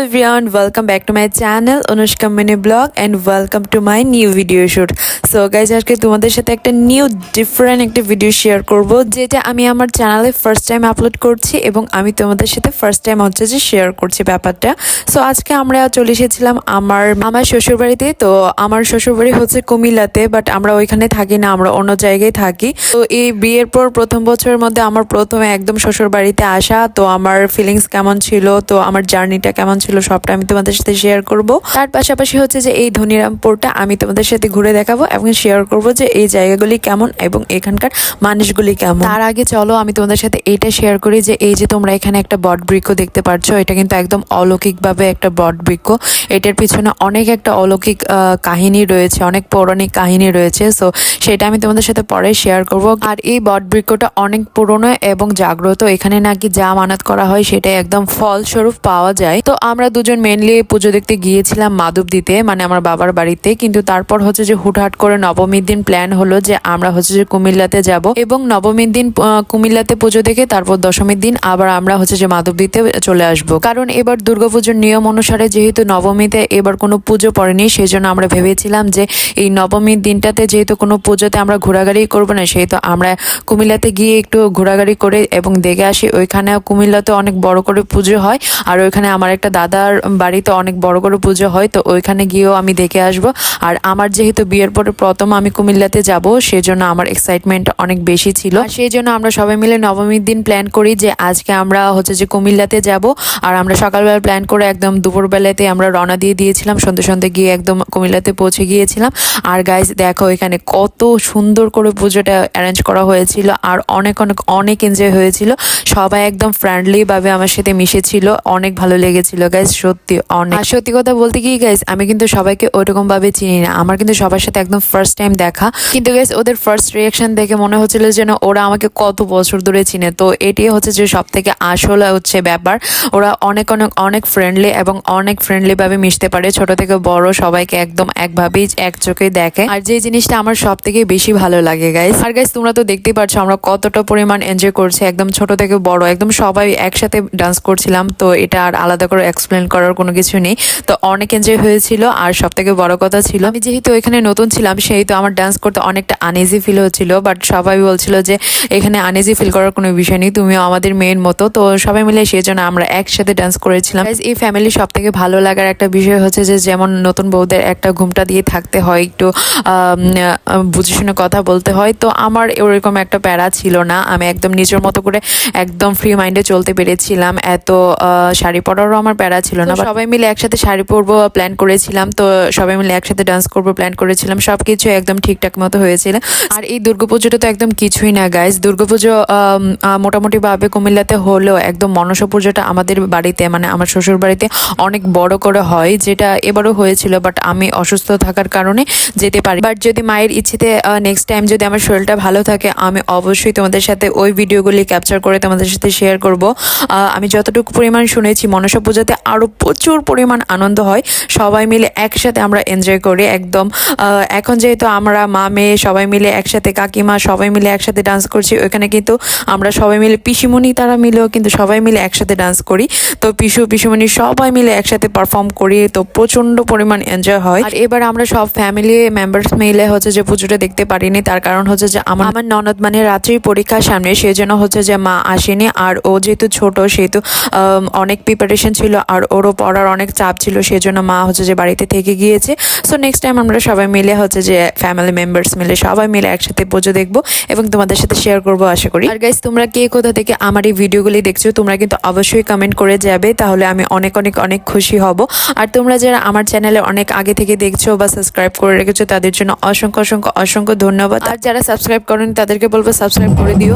everyone, welcome back to my channel Anushka mini vlog and welcome to my new video shoot so guys আজকে তোমাদের সাথে একটা new different একটা video share করব যেটা আমি আমার চ্যানেলে ফার্স্ট টাইম আপলোড করছি এবং আমি তোমাদের সাথে ফার্স্ট টাইম হচ্ছে যে শেয়ার করছি ব্যাপারটা। সো আজকে আমরা চলে এসেছিলাম আমার আমার শ্বশুরবাড়িতে তো আমার শ্বশুরবাড়ি হচ্ছে কুমিল্লাতে বাট আমরা ওইখানে থাকি না আমরা অন্য জায়গায় থাকি। তো এই বিয়ের পর প্রথম বছরের মধ্যে আমার প্রথমে একদম শ্বশুরবাড়িতে আসা তো আমার ফিলিংস কেমন ছিল তো আমার জার্নিটা কেমন ছিল, সবটা আমি তোমাদের সাথে শেয়ার করব। তার পাশাপাশি হচ্ছে যে এই ধনিরামপুরটা আমি তোমাদের সাথে ঘুরে দেখাবো এবং শেয়ার করব যে এই জায়গাগুলি কেমন এবং এখানকার মানুষগুলি কেমন। তার আগে চলো, আমি তোমাদের সাথে এইটা শেয়ার করি যে এই যে তোমরা এখানে একটা বট বৃক্ষ দেখতে পাচ্ছ এটা কিন্তু একদম অলৌকিকভাবে একটা বট বৃক্ষ। এটার পিছনে অনেক একটা অলৌকিক কাহিনী রয়েছে, অনেক পৌরাণিক কাহিনী রয়েছে সো সেটা আমি তোমাদের সাথে পরে শেয়ার করব। আর এই বট বৃক্ষটা অনেক পুরনো এবং জাগ্রত, এখানে নাকি যা মানত করা হয় সেটা একদম ফলস্বরূপ পাওয়া যায়। তো আমরা দুজন মেনলি পুজো দেখতে গিয়েছিলাম মাধব দিতে মানে আমার বাবার বাড়িতে। কিন্তু তারপর হচ্ছে যে হুটহাট করে নবমীর দিন প্ল্যান হলো যে আমরা হচ্ছে যে কুমিল্লাতে যাব। এবং নবমীর দিন কুমিল্লাতে পুজো দেখে তারপর দশমীর দিন আবার আমরা হচ্ছে যে মাধব দিতে চলে আসব। কারণ এবার দুর্গাপুজোর নিয়ম অনুসারে যেহেতু নবমীতে এবার কোনো পুজো পড়েনি সেই জন্য আমরা ভেবেছিলাম যে এই নবমীর দিনটাতে যেহেতু কোনো পুজোতে আমরা ঘোরাঘুরি করব না, সেহেতু আমরা কুমিল্লাতে গিয়ে একটু ঘোরাঘুরি করে এবং দেখে আসি, ওইখানেও কুমিল্লাতে অনেক বড় করে পুজো হয়। আর ওইখানে আমার একটা দাদার বাড়িতে অনেক বড় করে পুজো হয়, তো ওইখানে গিয়েও আমি দেখে আসব। আর আমার যেহেতু বিয়ের পরে প্রথম আমি কুমিল্লাতে যাব, সেজন্য আমার এক্সাইটমেন্ট অনেক বেশি ছিল। সেই জন্য আমরা সবাই মিলে নবমীর দিন প্ল্যান করি যে আজকে আমরা হচ্ছে যে কুমিল্লাতে যাব। আর আমরা সকালবেলা প্ল্যান করে একদম দুপুরবেলাতে আমরা রওনা দিয়ে দিয়েছিলাম, সন্ধ্যে সন্ধ্যে গিয়ে একদম কুমিল্লাতে পৌঁছে গিয়েছিলাম। আর গাইজ দেখো এখানে কত সুন্দর করে পুজোটা অ্যারেঞ্জ করা হয়েছিল, আর অনেক অনেক অনেক এনজয় হয়েছিল। সবাই একদম ফ্রেন্ডলি ভাবে আমার সাথে মিশেছিল, অনেক ভালো লেগেছিল। গাইজ সত্যি অনেক আর সত্যি কথা বলতে কি গাইজ আমি কিন্তু সবাইকে ওইরকম ভাবে চিনি না। আমার কিন্তু সবার সাথে একদম ফার্স্ট টাইম দেখা। কিন্তু গাইজ ওদের ফার্স্ট রিয়াকশন দেখে মনে হচ্ছিল যেন ওরা আমাকে কত বছর ধরে চিনে। তো এটি হচ্ছে যে সব থেকে আসলে, হচ্ছে, ব্যাপার। ওরা অনেক অনেক অনেক ফ্রেন্ডলি এবং অনেক ফ্রেন্ডলি ভাবে মিশতে পারে। ছোট থেকে বড় সবাইকে একদম একভাবেই এক চোখে দেখে। আর যে জিনিসটা আমার সব থেকে বেশি ভালো লাগে গাইজ আর গাইজ তোমরা তো দেখতেই পাচ্ছ আমরা কতটা পরিমাণ এনজয় করছি। একদম ছোট থেকে বড়, একদম সবাই একসাথে ডান্স করছিলাম। তো এটা আর আলাদা করে এক্সপ্লেন করার কোনো কিছু নেই। তো অনেক এনজয় হয়েছিল, আর সব থেকে বড় কথা ছিল, আমি যেহেতু এখানে নতুন ছিলাম সেই তো আমার ডান্স করতে অনেকটা আনইজি ফিল হচ্ছিল বাট সবাই বলছিল যে এখানে আনইজি ফিল করার কোনো বিষয় নেই, তুমিও আমাদের মেয়ের মতো। তো সবাই মিলে সেই জন্য আমরা একসাথে ডান্স করেছিলাম। এই ফ্যামিলি সব থেকে ভালো লাগার একটা বিষয় হচ্ছে যে, যেমন নতুন বউদের একটা ঘুমটা দিয়ে থাকতে হয়, একটু বুঝে শুনে কথা বলতে হয়। তো আমার ওরকম একটা প্যারা ছিল না, আমি একদম নিজের মতো করে একদম ফ্রি মাইন্ডে চলতে পেরেছিলাম। এত শাড়ি পরারও আমার প্যারা ছিল না সবাই মিলে একসাথে শাড়ি পরবো প্ল্যান করেছিলাম তো সবাই মিলে একসাথে ডান্স করব প্ল্যান করেছিলাম সব কিছু একদম ঠিকঠাক মতো হয়েছিল। আর এই দুর্গাপুজোটা তো একদম কিছুই না গাইজ দুর্গাপুজো আম, আহ, মোটামুটি ভাবে কুমিল্লাতে হলেও একদম মনসা পুজোটা আমাদের বাড়িতে মানে আমার শ্বশুর বাড়িতে অনেক বড় করে হয় যেটা এবারও হয়েছিল বাট আমি অসুস্থ থাকার কারণে যেতে পারি। বাট যদি মায়ের ইচ্ছেতে নেক্সট টাইম যদি আমার শরীরটা ভালো থাকে আমি অবশ্যই তোমাদের সাথে ওই ভিডিওগুলি ক্যাপচার করে তোমাদের সাথে শেয়ার করব। আমি যতটুকু পরিমাণ শুনেছি মনসা পূজাতে আরও প্রচুর পরিমাণ আনন্দ হয়। সবাই মিলে একসাথে আমরা এনজয় করি একদম। এখন যেহেতু আমরা মা মেয়ে সবাই মিলে একসাথে কাকিমা সবাই মিলে একসাথে ডান্স করছি ওইখানে কিন্তু আমরা সবাই মিলে পিসিমণি তারা মিলেও কিন্তু সবাই মিলে একসাথে ডান্স করি। তো পিসু পিসুমণি সবাই মিলে একসাথে পারফর্ম করি তো প্রচণ্ড পরিমাণ এনজয় হয়। আর এবার আমরা সব ফ্যামিলি মেম্বার্স মিলে হচ্ছে যে পুজোটা দেখতে পারিনি তার কারণ হচ্ছে যে আমার আমার ননদ মানে রাত্রির পরীক্ষার সামনে সেই জন্য হচ্ছে যে মা আসেনি আর ও যেহেতু ছোট সেহেতু অনেক প্রিপারেশন ছিল আর ওরও পড়ার অনেক চাপ ছিল সেই জন্য মা হচ্ছে যে বাড়িতে থেকে গিয়েছে। সো নেক্সট টাইম আমরা সবাই মিলে হচ্ছে যে ফ্যামিলি মেম্বার্স মিলে সবাই মিলে একসাথে পুজো দেখব এবং তোমাদের সাথে শেয়ার করব, আশা করি। আর গাইজ তোমরা কে কোথা থেকে আমার এই ভিডিওগুলি দেখছ, তোমরা কিন্তু অবশ্যই কমেন্ট করে যাবে, তাহলে আমি অনেক অনেক অনেক খুশি হব। আর তোমরা যারা আমার চ্যানেলে অনেক আগে থেকে দেখছ বা সাবস্ক্রাইব করে রেখেছো, তাদের জন্য অসংখ্য অসংখ্য অসংখ্য ধন্যবাদ। আর যারা সাবস্ক্রাইব করেন, তাদেরকে বলব সাবস্ক্রাইব করে দিও।